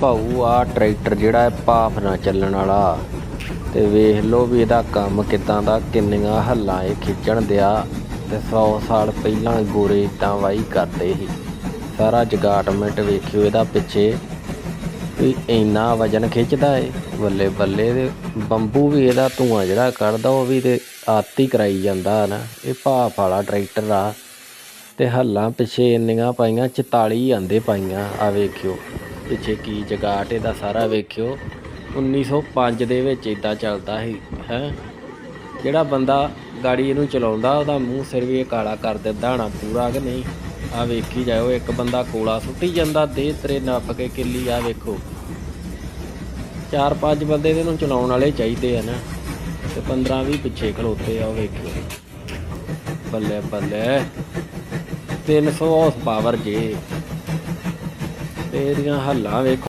ਭਾਊ, ਆ ਟਰੈਕਟਰ ਜਿਹੜਾ ਹੈ ਭਾਫ ਨਾਲ ਚੱਲਣ ਵਾਲਾ। ਤੇ ਵੇਖ ਲਓ ਵੀ ਇਹਦਾ ਕੰਮ ਕਿਦਾਂ ਦਾ, ਕਿੰਨੀਆਂ ਹੱਲਾਂ ਇਹ ਖਿੱਚਣ ਦਿਆ। ਤੇ 100 ਸਾਲ ਪਹਿਲਾਂ ਗੋਰੇ ਇਦਾਂ ਵਾਹੀ ਕਰਦੇ ਸੀ। ਸਾਰਾ ਜਗਾਟਮੈਂਟ ਵੇਖਿਓ ਇਹਦਾ ਪਿੱਛੇ। ਵੀ ਇੰਨਾ ਵਜਨ ਖਿੱਚਦਾ ਏ ਬੱਲੇ ਬੱਲੇ ਤੇ ਬੰਬੂ ਵੀ ਇਹਦਾ ਧੂਆਂ ਜਿਹੜਾ ਕੱਢਦਾ, ਉਹ ਵੀ ਤੇ ਆਤੀ ਕਰਾਈ ਜਾਂਦਾ ਨਾ। ਇਹ ਭਾਫ ਵਾਲਾ ਟਰੈਕਟਰ ਆ। ਤੇ ਹੱਲਾਂ ਪਿੱਛੇ ਇੰਨੀਆਂ ਪਾਈਆਂ 44 ਆਂਦੇ ਪਾਈਆਂ, ਆ ਵੇਖਿਓ। ਪਿੱਛੇ ਕੀ ਜਗਾਟ ਇਹਦਾ ਸਾਰਾ ਵੇਖਿਓ। 1905 ਦੇ ਵਿੱਚ ਇਦਾਂ ਚੱਲਦਾ ਸੀ, ਹੈ। ਜਿਹੜਾ ਬੰਦਾ ਗਾੜੀ ਇਹਨੂੰ ਚਲਾਉਂਦਾ, ਉਹਦਾ ਮੂੰਹ ਸਿਰ ਵੀ ਇਹ ਕਾਲਾ ਕਰ ਦਿੰਦਾ ਹਣਾ ਪੂਰਾ ਕਿ ਨਹੀਂ। ਆ ਵੇਖੀ ਜਾਓ, ਇੱਕ ਬੰਦਾ ਕੋਲਾ ਸੁੱਟੀ ਜਾਂਦਾ ਦੇ ਤਰੇ ਨੱਪ ਕੇ ਕਿੱਲੀ ਆ ਵੇਖੋ। ਚਾਰ ਪੰਜ ਬੰਦੇ ਇਹਨੂੰ ਚਲਾਉਣ ਵਾਲੇ ਚਾਹੀਦੇ ਆ ਨਾ। ਤੇ 15 20 ਪਿੱਛੇ ਖਲੋਤੇ ਆ, ਉਹ ਵੇਖਿਓ। ਬੱਲੇ ਬੱਲੇ 300 ਹਾਰਸ ਪਾਵਰ ਜੇ। ਇਹਦੀਆਂ ਹੱਲਾਂ ਵੇਖੋ